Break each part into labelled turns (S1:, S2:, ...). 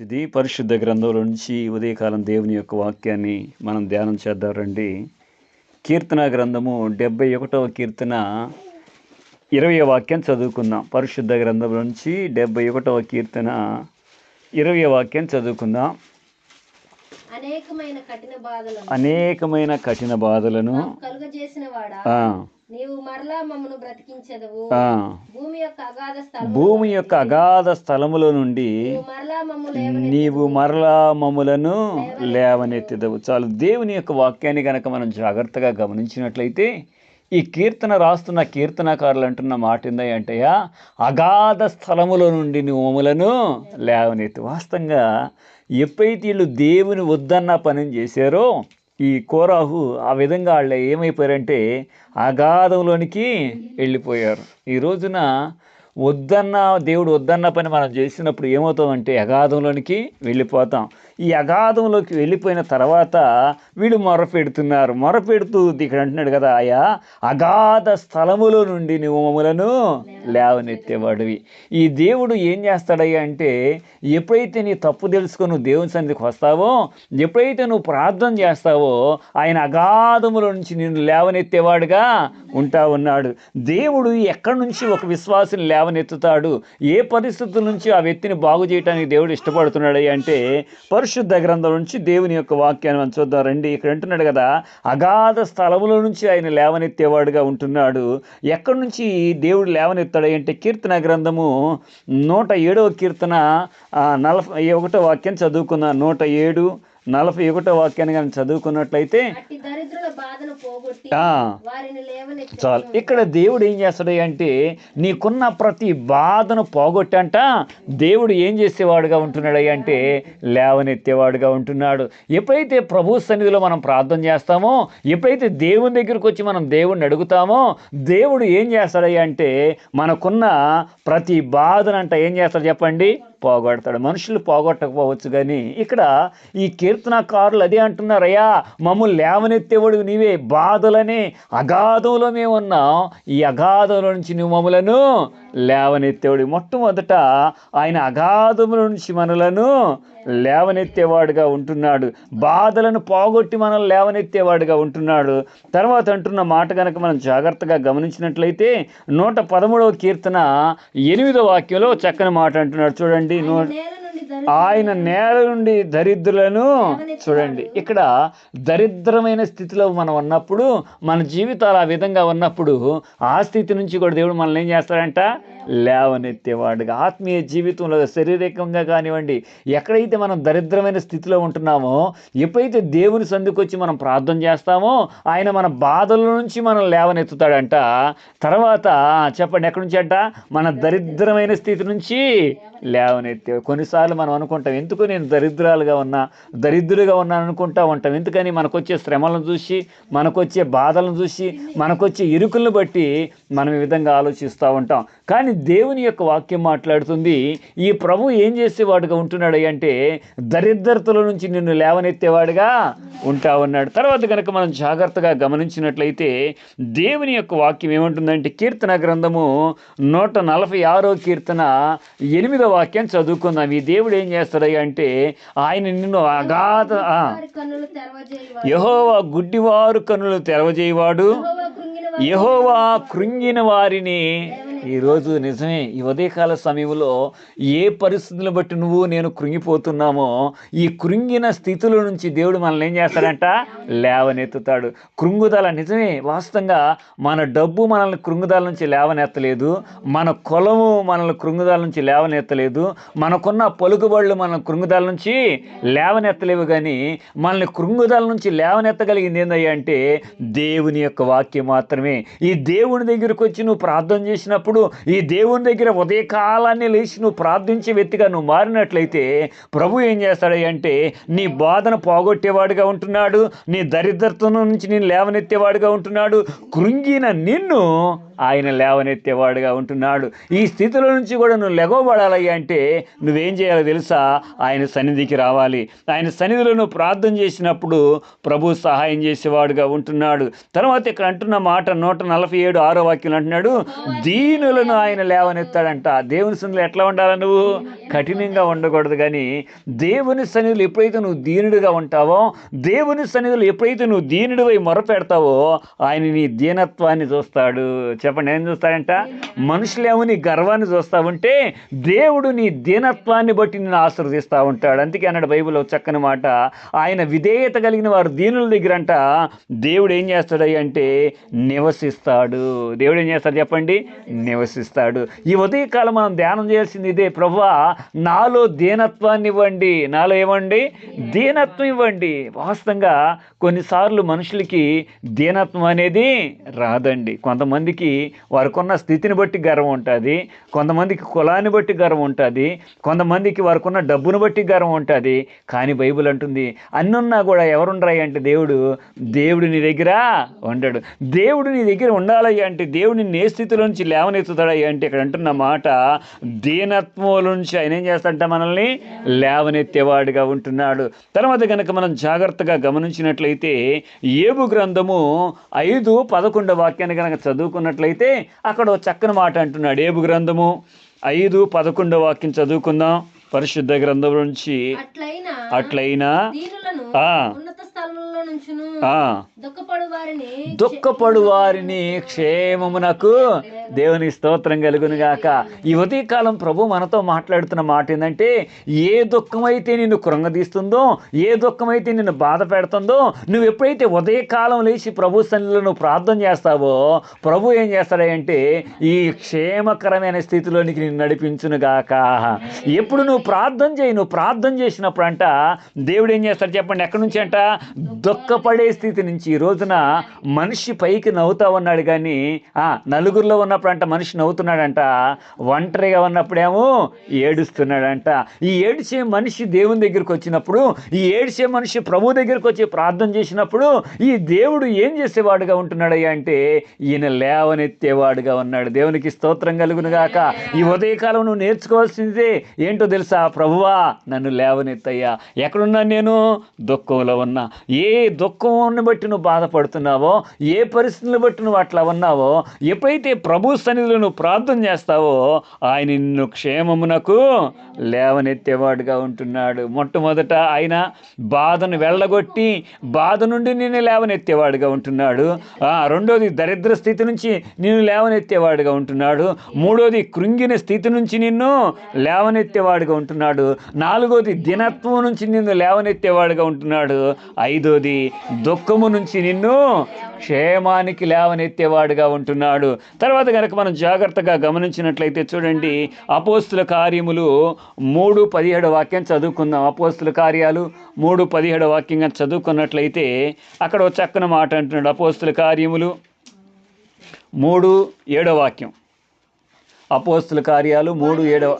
S1: ఇది పరిశుద్ధ గ్రంథంలో నుంచి ఉదయకాలం దేవుని యొక్క వాక్యాన్ని మనం ధ్యానం చేద్దాం రండి. కీర్తన గ్రంథము డెబ్బై ఒకటవ కీర్తన ఇరవై వాక్యం చదువుకుందాం. పరిశుద్ధ గ్రంథం నుంచి డెబ్బై ఒకటవ కీర్తన ఇరవై వాక్యం చదువుకుందాం.
S2: అనేకమైన కఠిన బాధలను మరలా మమ్మను బ్రతికించదవు భూమి యొక్క అగాధ స్థలం
S1: భూమి యొక్క అగాధ స్థలములో నుండి
S2: నీవు మరలా
S1: మమ్ములను లేవనెత్తెదవు. చాలు దేవుని యొక్క వాక్యాన్ని గనక మనం జాగ్రత్తగా గమనించినట్లయితే ఈ కీర్తన రాస్తున్న కీర్తనకారులు అంటున్న మాట ఏంటంటయ్యా అగాధ స్థలములో నుండి నువ్వు మమ్ములను లేవనెత్తి. వాస్తవంగా ఎప్పుడైతే వీళ్ళు దేవుని వద్దన్న పనిని చేశారో ఈ కోరాహు ఆ విధంగా వాళ్ళు ఏమైపోయారంటే అగాధంలోనికి వెళ్ళిపోయారు. ఈ రోజున వద్దన్న దేవుడు వద్దన్న పని మనం చేసినప్పుడు ఏమవుతామంటే అగాధంలోనికి వెళ్ళిపోతాం. ఈ అగాధంలోకి వెళ్ళిపోయిన తర్వాత వీడు మొరపెడుతున్నారు. మొరపెడుతూ ఇక్కడ అంటున్నాడు కదా ఆయా అగాధ స్థలములో నుండి నువ్వు మమ్మలను లేవనెత్తేవాడివి. ఈ దేవుడు ఏం చేస్తాడయ్యా అంటే ఎప్పుడైతే నీ తప్పు తెలుసుకొని నువ్వు దేవుని సన్నిధికి వస్తావో ఎప్పుడైతే నువ్వు ప్రార్థన చేస్తావో ఆయన అగాధముల నుంచి నిన్ను లేవనెత్తేవాడుగా ఉంటా ఉన్నాడు దేవుడు ఎక్కడి నుంచి ఒక విశ్వాసం లేవనెత్తుతాడు? ఏ పరిస్థితుల నుంచి ఆ వ్యక్తిని బాగు చేయడానికి దేవుడు ఇష్టపడుతున్నాడు అంటే పరిశుద్ధ గ్రంథం నుంచి దేవుని యొక్క వాక్యాన్ని మనం చూద్దాం. రండి ఇక్కడ అంటున్నాడు కదా అగాధ స్థలముల నుంచి ఆయన లేవనెత్తేవాడుగా ఉంటున్నాడు. ఎక్కడి నుంచి దేవుడు లేవనెత్తాడు అంటే కీర్తన గ్రంథము నూట ఏడవ కీర్తన నలభై ఒకటో వాక్యం చదువుకున్న నూట ఏడు నలభై ఒకటో వాక్యాన్ని కానీ చదువుకున్నట్లయితే చాలు. ఇక్కడ దేవుడు ఏం చేస్తాడు అంటే నీకున్న ప్రతి బాధను పోగొట్టంట. దేవుడు ఏం చేసేవాడుగా ఉంటున్నాడు అంటే లేవనెత్తేవాడుగా ఉంటున్నాడు. ఎప్పుడైతే ప్రభు సన్నిధిలో మనం ప్రార్థన చేస్తామో ఎప్పుడైతే దేవుని దగ్గరికి వచ్చి మనం దేవుణ్ణి అడుగుతామో దేవుడు ఏం చేస్తాడయ్యా అంటే మనకున్న ప్రతి బాధనంట ఏం చేస్తాడు చెప్పండి? పోగొడతాడు. మనుషులు పోగొట్టకపోవచ్చు కానీ ఇక్కడ ఈ కీర్తనకారులు అదే అంటున్నారయ్యా మమ్మల్ని లేవనెత్తేవాడు నీవే బాధలనే అగాధంలో మేము ఉన్నాం ఈ అగాధంలో నుంచి నువ్వు మమ్మలను లేవనెత్తేవాడు. మొట్టమొదట ఆయన అగాధముల నుంచి మనలను లేవనెత్తేవాడుగా ఉంటున్నాడు. బాధలను పోగొట్టి మనల్ని లేవనెత్తేవాడుగా ఉంటున్నాడు. తర్వాత అంటున్న మాట కనుక మనం జాగ్రత్తగా గమనించినట్లయితే నూట పదమూడవ కీర్తన ఎనిమిదో వాక్యంలో చక్కని మాట అంటున్నాడు. చూడండి నూ ఆయన నేల నుండి దరిద్రులను చూడండి. ఇక్కడ దరిద్రమైన స్థితిలో మనం ఉన్నప్పుడు మన జీవితాలు ఆ విధంగా ఉన్నప్పుడు ఆ స్థితి నుంచి కూడా దేవుడు మనల్ని ఏం చేస్తాడంట? లేవనెత్తేవాడుగా. ఆత్మీయ జీవితంలో శారీరకంగా కానివ్వండి ఎక్కడైతే మనం దరిద్రమైన స్థితిలో ఉంటున్నామో ఎప్పుడైతే దేవుని సందుకొచ్చి మనం ప్రార్థన చేస్తామో ఆయన మన బాధల నుంచి మనం లేవనెత్తుతాడంట. తర్వాత చెప్పండి ఎక్కడి నుంచి అంట? మన దరిద్రమైన స్థితి నుంచి లేవనెత్తే కొన్నిసార్లు మనం అనుకుంటాం. ఎందుకు నేను దరిద్రాలుగా ఉన్నా? దరిద్రులుగా ఉన్నాను అనుకుంటా ఉంటాం. ఎందుకని? మనకొచ్చే శ్రమలను చూసి మనకొచ్చే బాధలను చూసి మనకొచ్చే ఇరుకులను బట్టి మనం ఈ విధంగా ఆలోచిస్తూ ఉంటాం. కానీ దేవుని యొక్క వాక్యం మాట్లాడుతుంది ఈ ప్రభు ఏం చేసేవాడుగా ఉంటున్నాడు అంటే దరిద్రతల నుంచి నిన్ను లేవనెత్తేవాడుగా ఉంటా ఉన్నాడు. తర్వాత కనుక మనం జాగ్రత్తగా గమనించినట్లయితే దేవుని యొక్క వాక్యం ఏమంటుందంటే కీర్తన గ్రంథము నూట నలభై ఆరో కీర్తన ఎనిమిదో వాక్యం చదువుకుందాం. ఈ దేవుడు ఏం చేస్తాడు అంటే ఆయన నిన్ను అగాధ యెహోవా గుడ్డివారు కన్నులు తెరవజేయవాడు.
S2: యెహోవా కృంగిన
S1: వారిని ఈరోజు నిజమే ఈ ఉదయకాల సమయంలో ఏ పరిస్థితులను బట్టి నువ్వు నేను కృంగిపోతున్నామో ఈ కృంగిన స్థితుల నుంచి దేవుడు మనల్ని ఏం చేస్తాడంట? లేవనెత్తుతాడు. కృంగుదల నిజమే వాస్తవంగా మన డబ్బు మనల్ని కృంగుదల నుంచి లేవనెత్తలేదు మన కులము మనల్ని కృంగుదల నుంచి లేవనెత్తలేదు మనకున్న పలుకుబడులు మన కృంగుదల నుంచి లేవనెత్తలేవు కానీ మనల్ని కృంగుదల నుంచి లేవనెత్తగలిగింది ఏందయ్యా అంటే దేవుని యొక్క వాక్యం మాత్రమే. ఈ దేవుని దగ్గరకు వచ్చి నువ్వు ప్రార్థన చేసినప్పుడు ఈ దేవుని దగ్గర ఉదయకాలాన్ని లేచి నువ్వు ప్రార్థించే వ్యక్తిగా నువ్వు మారినట్లయితే ప్రభు ఏం చేస్తాడు అంటే నీ బాధను పోగొట్టేవాడుగా ఉంటున్నాడు నీ దరిద్రత్వం నుంచి నేను లేవనెత్తేవాడుగా ఉంటున్నాడు కృంగిన నిన్ను ఆయన లేవనెత్తేవాడుగా ఉంటున్నాడు. ఈ స్థితిలో నుంచి కూడా నువ్వు లెగవబడాలి అంటే నువ్వేం చేయాలో తెలుసా? ఆయన సన్నిధికి రావాలి. ఆయన సన్నిధిలో నువ్వు ప్రార్థన చేసినప్పుడు ప్రభు సహాయం చేసేవాడుగా ఉంటున్నాడు. తర్వాత ఇక్కడ అంటున్న మాట నూట నలభై ఏడు ఆరో వాక్యం అంటున్నాడు దీనులను ఆయన లేవనెత్తాడంట. దేవుని సన్నిధిలో ఎట్లా ఉండాలి నువ్వు? కఠినంగా ఉండకూడదు కానీ దేవుని సన్నిధులు ఎప్పుడైతే నువ్వు దీనుడిగా ఉంటావో దేవుని సన్నిధులు ఎప్పుడైతే నువ్వు దీనుడివై మొరపెడతావో ఆయన నీ దీనత్వాన్ని చూస్తాడు. చెప్పండి ఏం చూస్తాడంట? మనుషులేమో నీ గర్వాన్ని చూస్తా ఉంటే దేవుడు నీ దీనత్వాన్ని బట్టి నేను ఆశీర్వదిస్తూ ఉంటాడు. అందుకే అన్నాడు బైబిల్ చక్కని మాట. ఆయన విధేయత కలిగిన వారు దీనుల దగ్గర అంట దేవుడు ఏం చేస్తాడు అంటే నివసిస్తాడు. దేవుడు ఏం చేస్తాడు చెప్పండి? నివసిస్తాడు. ఈ ఉదయకాలం మనం ధ్యానం చేయాల్సింది ఇదే. ప్రభా నాలో దీనత్వాన్ని ఇవ్వండి. నాలో ఇవ్వండి దీనత్వం ఇవ్వండి. వాస్తవంగా కొన్నిసార్లు మనుషులకి దీనత్వం అనేది రాదండి. కొంతమందికి వారికున్న స్థితిని బట్టి గర్వం ఉంటుంది. కొంతమందికి కులాన్ని బట్టి గర్వం ఉంటుంది. కొంతమందికి వారికున్న డబ్బును బట్టి గర్వం ఉంటుంది. కానీ బైబిల్ అంటుంది అన్నున్నా కూడా ఎవరుండరాయి అంటే దేవుడు దేవుడు నీ దగ్గర ఉండడు. దేవుడు నీ దగ్గర ఉండాలయ్యా అంటే దేవుడిని నే స్థితిలో నుంచి లేవనెత్తుతాడయ్యా అంటే ఇక్కడ అంటున్న మాట దీనత్వం నుంచి ఆయన ఏం చేస్తాడంట మనల్ని? లేవనెత్తేవాడుగా ఉంటున్నాడు. తర్వాత కనుక మనం జాగ్రత్తగా గమనించినట్లయితే ఏబు గ్రంథము ఐదు పదకొండవ వాక్యాన్ని కనుక చదువుకున్నట్లయితే అక్కడ చక్కని మాట అంటున్నాడు. ఏబు గ్రంథము ఐదు పదకొండవ వాక్యం చదువుకుందాం. పరిశుద్ధ గ్రంథం నుంచి
S2: అట్లయినా దుఃఖపడు వారిని
S1: క్షేమమునకు దేవుని స్తోత్రం కలుగును గాక ఈ ఉదయకాలం ప్రభు మనతో మాట్లాడుతున్న మాట ఏంటంటే ఏ దుఃఖమైతే నిన్ను కృంగదీస్తుందో ఏ దుఃఖమైతే నిన్ను బాధ పెడుతుందో నువ్వు ఎప్పుడైతే ఉదయకాలం లేచి ప్రభు సన్నిధిలో నువ్వు ప్రార్థన చేస్తావో ప్రభు ఏం చేస్తాడంటే ఈ క్షేమకరమైన స్థితిలోనికి నిన్ను నడిపించును గాక ఎప్పుడు నువ్వు ప్రార్థన చేయి నువ్వు ప్రార్థన చేసినప్పుడు అంట దేవుడు ఏం చేస్తాడు చెప్పండి ఎక్కడి నుంచి అంట దుఃఖపడే స్థితి నుంచి ఈ రోజున మనిషి పైకి నవ్వుతా ఉన్నాడు కానీ ఆ నలుగురిలో ఉన్నప్పుడు అంట మనిషి నవ్వుతున్నాడంట ఒంటరిగా ఉన్నప్పుడేమో ఏడుస్తున్నాడంట. ఈ ఏడిచే మనిషి దేవుని దగ్గరికి వచ్చినప్పుడు ఈ ఏడిచే మనిషి ప్రభు దగ్గరికి వచ్చి ప్రార్థన చేసినప్పుడు ఈ దేవుడు ఏం చేసేవాడుగా ఉంటున్నాడయ్యా అంటే ఈయన లేవనెత్తేవాడుగా ఉన్నాడు. దేవునికి స్తోత్రం కలుగునుగాక. ఈ ఉదయకాలం నువ్వు నేర్చుకోవాల్సిందే ఏంటో తెలుసా? ప్రభువా నన్ను లేవనెత్తయ్యా. ఎక్కడున్నాను నేను? దుఃఖంలో ఉన్నా. ఏ దుఃఖంని బట్టి నువ్వు బాధపడుతున్నావో ఏ పరిస్థితులను బట్టి నువ్వు అట్లా ఉన్నావో ఎప్పుడైతే ప్రభు సన్నిధిలో నువ్వు ప్రార్థన చేస్తావో ఆయన నిన్ను క్షేమమునకు లేవనెత్తేవాడుగా ఉంటున్నాడు. మొట్టమొదట ఆయన బాధను వెళ్ళగొట్టి బాధ నుండి నిన్ను లేవనెత్తేవాడుగా ఉంటున్నాడు. రెండోది దరిద్ర స్థితి నుంచి నిన్ను లేవనెత్తేవాడుగా ఉంటున్నాడు. మూడోది కృంగిన స్థితి నుంచి నిన్ను లేవనెత్తేవాడుగా ఉంటున్నాడు. నాలుగోది దినత్వం నుంచి నిన్ను లేవనెత్తేవాడుగా ఉంటున్నాడు. ఐదోది దుఃఖము నుంచి నిన్ను క్షేమానికి లేవనెత్తేవాడుగా ఉంటున్నాడు. తర్వాత కనుక మనం జాగ్రత్తగా గమనించినట్లయితే చూడండి అపోస్తుల కార్యములు మూడు పదిహేడు వాక్యం చదువుకుందాం. అపోస్తుల కార్యాలు మూడు పదిహేడు వాక్యంగా చదువుకున్నట్లయితే అక్కడ ఒక చక్కని మాట అంటున్నాడు. అపోస్తుల కార్యములు మూడు ఏడో వాక్యం. అపోస్తుల కార్యాలు మూడు ఏడవ.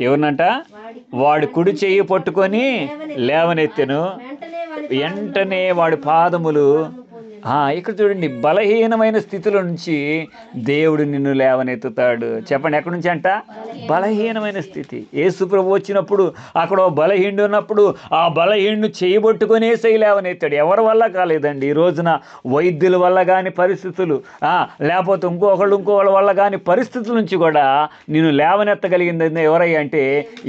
S1: ఎవరినంట?
S2: వాడి
S1: వాడి కుడి చెయ్యి పట్టుకొని లేవనెత్తెను.
S2: వెంటనే వాడి
S1: పాదములు ఇక్కడ చూడండి బలహీనమైన స్థితిలో నుంచి దేవుడు నిన్ను లేవనెత్తుతాడు. చెప్పండి ఎక్కడి నుంచి అంట? బలహీనమైన స్థితి. యేసు ప్రభు వచ్చినప్పుడు అక్కడ బలహీనుడు ఉన్నప్పుడు ఆ బలహీనుడు చేయబట్టుకునేసై లేవనెత్తాడు. ఎవరి వల్ల కాలేదండి? ఈ రోజున వైద్యుల వల్ల కానీ పరిస్థితులు లేకపోతే ఇంకొకళ్ళు ఇంకొకళ్ళ వల్ల కానీ పరిస్థితుల నుంచి కూడా నేను లేవనెత్తగలిగింది ఎవరయ్యా అంటే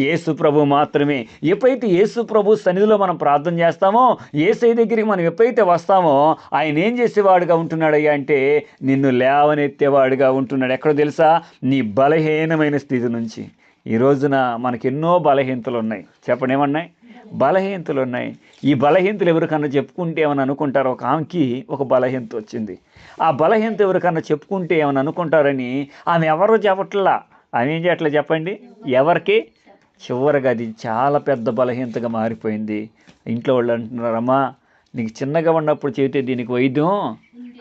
S1: యేసు ప్రభు మాత్రమే. ఎప్పుడైతే యేసు ప్రభు సన్నిధిలో మనం ప్రార్థన చేస్తామో ఏసై దగ్గరికి మనం ఎప్పుడైతే వస్తామో ఆయన ఏం చేసేవాడుగా ఉంటున్నాడయ్యా అంటే నిన్ను లేవనెత్తేవాడుగా ఉంటున్నాడు. ఎక్కడో తెలుసా? నీ బలహీనమైన స్థితి నుంచి. ఈ రోజున మనకి ఎన్నో బలహీనతలు ఉన్నాయి చెప్పండి ఏమన్నాయి? బలహీనతలు ఉన్నాయి ఈ బలహీనతలు ఎవరికన్నా చెప్పుకుంటే ఏమని అనుకుంటారు? ఒక ఆమెకి ఒక బలహీనత వచ్చింది. ఆ బలహీనత ఎవరికన్నా చెప్పుకుంటే ఏమని అనుకుంటారని ఆమె ఎవరో చెప్పట్లా? ఆమె ఏం చేయట్లే చెప్పండి? ఎవరికి? చివరిగా అది చాలా పెద్ద బలహీనతగా మారిపోయింది. ఇంట్లో వాళ్ళు అంటున్నారమ్మా నీకు చిన్నగా ఉన్నప్పుడు చెబితే దీనికి వైద్యం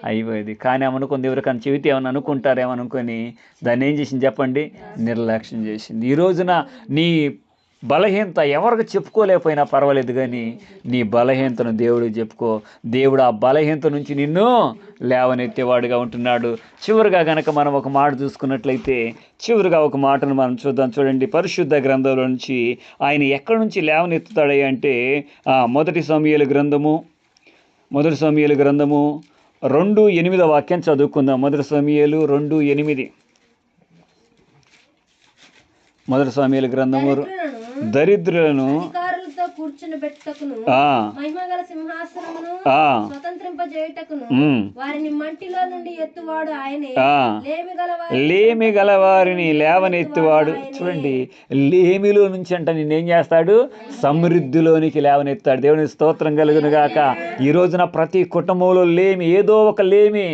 S1: అయిపోయేది. కానీ ఏమనుకుంది ఎవరికైనా చెబితే ఏమని అనుకుంటారేమో అనుకొని దాన్ని ఏం చేసింది చెప్పండి? నిర్లక్ష్యం చేసింది. ఈ రోజున నీ బలహీనత ఎవరికి చెప్పుకోలేకపోయినా పర్వాలేదు కానీ నీ బలహీనతను దేవుడికి చెప్పుకో. దేవుడు ఆ బలహీనత నుంచి నిన్ను లేవనెత్తేవాడుగా ఉంటున్నాడు. చివరిగా గనక మనం ఒక మాట చూసుకున్నట్లయితే చివరిగా ఒక మాటను మనం చూద్దాం. చూడండి పరిశుద్ధ గ్రంథంలో నుంచి ఆయన ఎక్కడి నుంచి లేవనెత్తుతాడు అంటే మొదటి సమయాల గ్రంథము మొదటి సమయాల గ్రంథము రెండు ఎనిమిదో వాక్యం చదువుకుందాం. మొదటి సమయాలు రెండు ఎనిమిది. మొదటి సమయాల గ్రంథము
S2: దరిద్రులను మహిమగల సింహాసనమును స్వతంత్రింపజేయుటకును వారిని మంటిలో నుండి ఎత్తువాడు ఆయనే. లేమి
S1: లేవనెత్తువాడు చూడండి లేమిలో నుంచి అంట నిన్నేం చేస్తాడు? సమృద్ధిలోనికి లేవనెత్తాడు. దేవుని స్తోత్రం కలుగును గాక ఈ రోజున ప్రతి కుటుంబంలో లేమి ఏదో ఒక లేమి.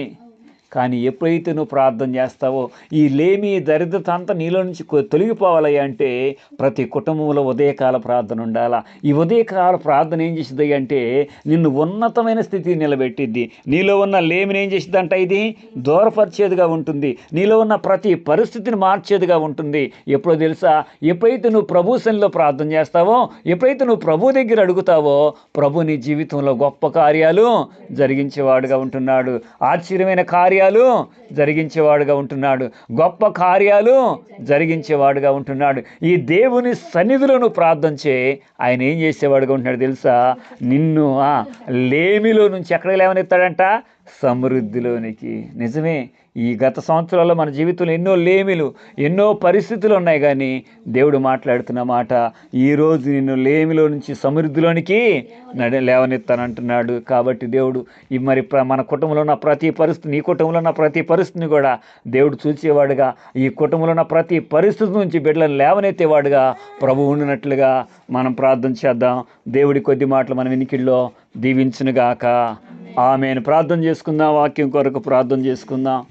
S1: కానీ ఎప్పుడైతే నువ్వు ప్రార్థన చేస్తావో ఈ లేమి దరిద్రత అంతా నీలో నుంచి తొలగిపోవాలి అంటే ప్రతి కుటుంబంలో ఉదయకాల ప్రార్థన ఉండాలా? ఈ ఉదయకాల ప్రార్థన ఏం చేసింది అంటే నిన్ను ఉన్నతమైన స్థితి నిలబెట్టిద్ది. నీలో ఉన్న లేమిని ఏం చేసిద్దంట ఇది? దూరపరిచేదిగా ఉంటుంది. నీలో ఉన్న ప్రతి పరిస్థితిని మార్చేదిగా ఉంటుంది. ఎప్పుడో తెలుసా? ఎప్పుడైతే నువ్వు ప్రభు శనిలో ప్రార్థన చేస్తావో ఎప్పుడైతే నువ్వు ప్రభు దగ్గర అడుగుతావో ప్రభు నీ జీవితంలో గొప్ప కార్యాలు జరిగించేవాడుగా ఉంటున్నాడు. ఆశ్చర్యమైన కార్యాలు జరిగించేవాడుగా ఉంటున్నాడు. గొప్ప కార్యాలు జరిగించేవాడుగా ఉంటున్నాడు. ఈ దేవుని సన్నిధిలో నువ్వు ప్రార్థన చే ఆయన ఏం చేసేవాడుగా ఉంటున్నాడు తెలుసా? నిన్ను ఆ లేమిలో నుంచి ఎక్కడికి లేవనెత్తాడంట? సమృద్ధిలోనికి. నిజమే. ఈ గత సంవత్సరాల్లో మన జీవితంలో ఎన్నో లేమిలు ఎన్నో పరిస్థితులు ఉన్నాయి కానీ దేవుడు మాట్లాడుతున్న మాట ఈరోజు నిన్ను లేమిలో నుంచి సమృద్ధిలోనికి నడి లేవనెత్తానంటున్నాడు. కాబట్టి దేవుడు ఈ మరి ప్ర- మన కుటుంబంలో ఉన్న ప్రతి పరిస్థితి నీ కుటుంబంలో ఉన్న ప్రతి పరిస్థితిని కూడా దేవుడు చూసేవాడుగా ఈ కుటుంబంలో ఉన్న ప్రతి పరిస్థితి నుంచి బిడ్డలను లేవనెత్తేవాడుగా ప్రభు ఉండినట్లుగా మనం ప్రార్థన చేద్దాం. దేవుడి కొద్ది మాటలు మన వినికిడిలో దీవించునుగాక. ఆమెను. ప్రార్థన చేసుకుందాం వాక్యం కొరకు ప్రార్థన చేసుకుందాం.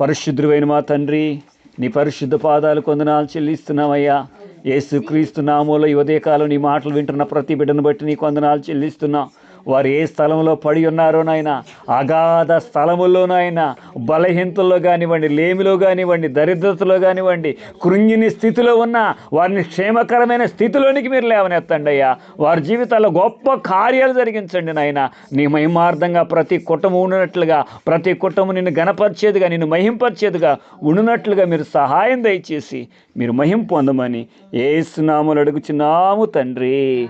S1: పరిశుద్ధుడైన మా తండ్రి నీ పరిశుద్ధ పాదాలు కొందనాలు చెల్లిస్తున్నామయ్యా. ఏసుక్రీస్తు నామూల నామంలో ఈ ఉదయకాలం నీ మాటలు వింటున్న ప్రతి బిడ్డను బట్టి నీ కొందనాలు చెల్లిస్తున్నాం. వారు ఏ స్థలంలో పడి ఉన్నారో నాయన అగాధ స్థలముల్లో నాయన బలహీనతల్లో కానివ్వండి లేమిలో కానివ్వండి దరిద్రతలో కానివ్వండి కృంగిని స్థితిలో ఉన్న వారిని క్షేమకరమైన స్థితిలోనికి మీరు లేవనెత్తండి అయ్యా. వారి జీవితాల్లో గొప్ప కార్యాలు జరిగించండి నాయన. నీ మహిమార్థంగా ప్రతి కుటుంబం ఉండినట్లుగా ప్రతి కుటుంబం నిన్ను గణపరిచేదిగా నిన్ను మహింపరిచేదిగా ఉండినట్లుగా మీరు సహాయం దయచేసి మీరు మహిం పొందమని ఏసునాములు అడుగుచున్నాము తండ్రి.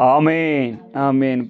S1: ఆమెన్. ఆమెన్.